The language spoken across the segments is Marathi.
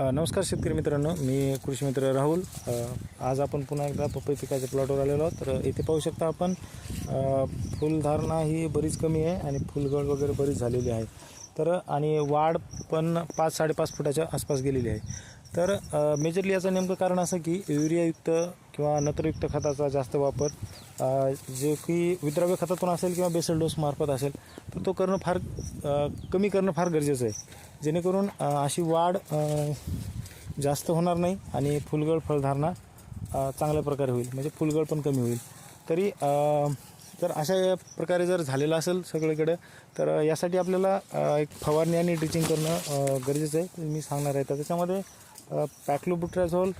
नमस्कार शेतकरी मित्रांनो मी कृषी मित्र राहुल आज आपण पुन्हा एकदा पपई पिकाच्या प्लॉटवर आलेलो आहोत. तर इथे पाहू शकता आपण फुलधारणा ही बरीच कमी आहे आणि फुलगळ वगैरे बरीच झालेली आहे. तर आणि वाढ पण पाच साडेपाच फुटाच्या आसपास गेलेली आहे. तर मेजरली याचं नेमकं कारण असं की युरियायुक्त किंवा नत्रयुक्त खताचा जास्त वापर जे की विद्राव्य खतातून असेल किंवा बेसल डोस मार्फत असेल तर तो करणं फार कमी करणं फार गरजेचं आहे. जेणेकरून अशी वाढ जास्त होणार नाही आणि फुलगळ फळधारणा चांगल्या प्रकारे होईल. म्हणजे फुलगळ पण कमी होईल. तरी तर अशा प्रकारे जर झालेलं असेल सगळीकडे तर यासाठी आपल्याला एक फवारणी आणि ड्रिचिंग करणं गरजेचं आहे. मी सांगणार आहे. तर त्याच्यामध्ये पॅक्लोबुट्राझोल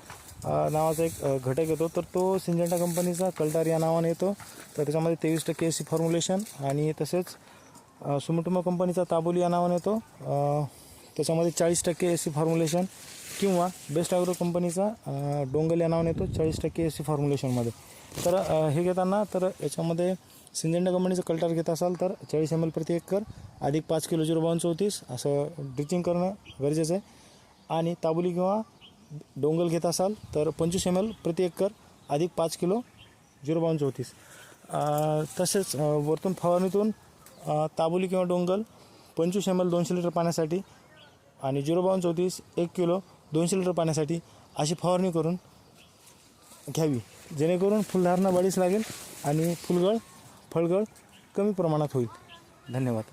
नावाचा एक घटक येतो. तर तो सिंजेंटा कंपनीचा कल्टार या नावाने येतो. तर त्याच्यामध्ये तेवीस टक्के एसी फॉर्म्युलेशन आणि तसेच सुमटुमा कंपनीचा ताबोली या नावाने येतो. त्याच्यामध्ये चाळीस टक्के एसी फॉर्म्युलेशन किंवा बेस्ट ॲग्रो कंपनीचा डोंगल या नावाने येतो चाळीस टक्के ए सी फॉर्म्युलेशनमध्ये तर हे घेताना तर याच्यामध्ये सिंजेंडा कंपनीचं कल्टार घेत असाल तर चाळीस एम एल प्रति एकर अधिक पाच किलो झिरो बावन्न चौतीस असं ड्रिचिंग करणं गरजेचं आहे. आणि ताबुली किंवा डोंगल घेत असाल तर पंचवीस एम एल प्रति एकर अधिक पाच किलो झिरो बावन्न चौतीस. तसेच वरतून फवारणीतून ताबुली किंवा डोंगल पंचवीस एम एल दोनशे लिटर पाण्यासाठी आणि झिरो बावन्न चौतीस एक किलो दोनशे लिटर पाण्यासाठी अशी फवारणी करून घ्यावी जेणेकरून फुलधारणा वाढीस लागेल आणि फुलगळ फळगळ कमी प्रमाणात होईल. धन्यवाद.